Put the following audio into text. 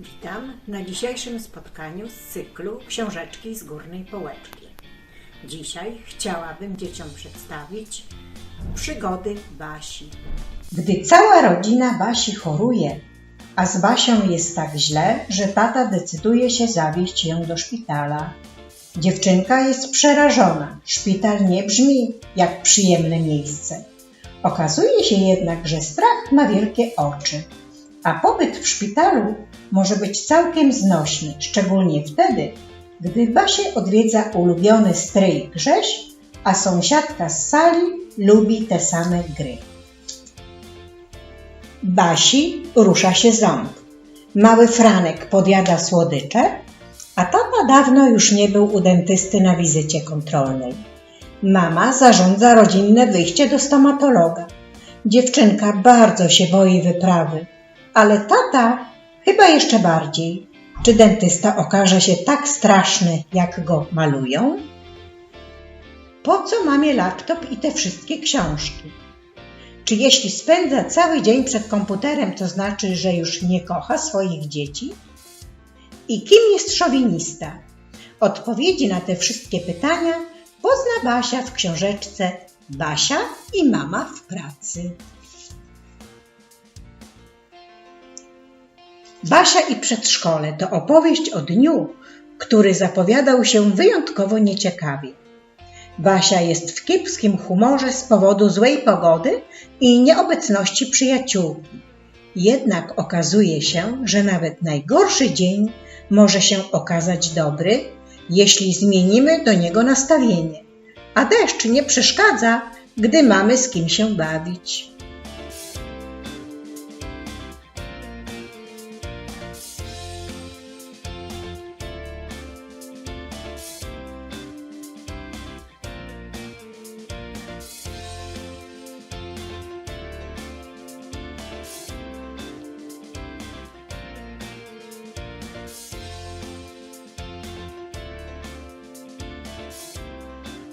Witam na dzisiejszym spotkaniu z cyklu Książeczki z Górnej Połeczki. Dzisiaj chciałabym dzieciom przedstawić przygody Basi. Gdy cała rodzina Basi choruje, a z Basią jest tak źle, że tata decyduje się zawieźć ją do szpitala. Dziewczynka jest przerażona. Szpital nie brzmi jak przyjemne miejsce. Okazuje się jednak, że strach ma wielkie oczy, a pobyt w szpitalu może być całkiem znośny, szczególnie wtedy, gdy Basię odwiedza ulubiony stryj Grześ, a sąsiadka z sali lubi te same gry. Basi rusza się ząb. Mały Franek podjada słodycze, a tata dawno już nie był u dentysty na wizycie kontrolnej. Mama zarządza rodzinne wyjście do stomatologa. Dziewczynka bardzo się boi wyprawy, ale tata chyba jeszcze bardziej. Czy dentysta okaże się tak straszny, jak go malują? Po co mamie laptop i te wszystkie książki? Czy jeśli spędza cały dzień przed komputerem, to znaczy, że już nie kocha swoich dzieci? I kim jest szowinista? Odpowiedzi na te wszystkie pytania pozna Basia w książeczce Basia i mama w pracy. Basia i przedszkole to opowieść o dniu, który zapowiadał się wyjątkowo nieciekawie. Basia jest w kiepskim humorze z powodu złej pogody i nieobecności przyjaciółki. Jednak okazuje się, że nawet najgorszy dzień może się okazać dobry, jeśli zmienimy do niego nastawienie. A deszcz nie przeszkadza, gdy mamy z kim się bawić.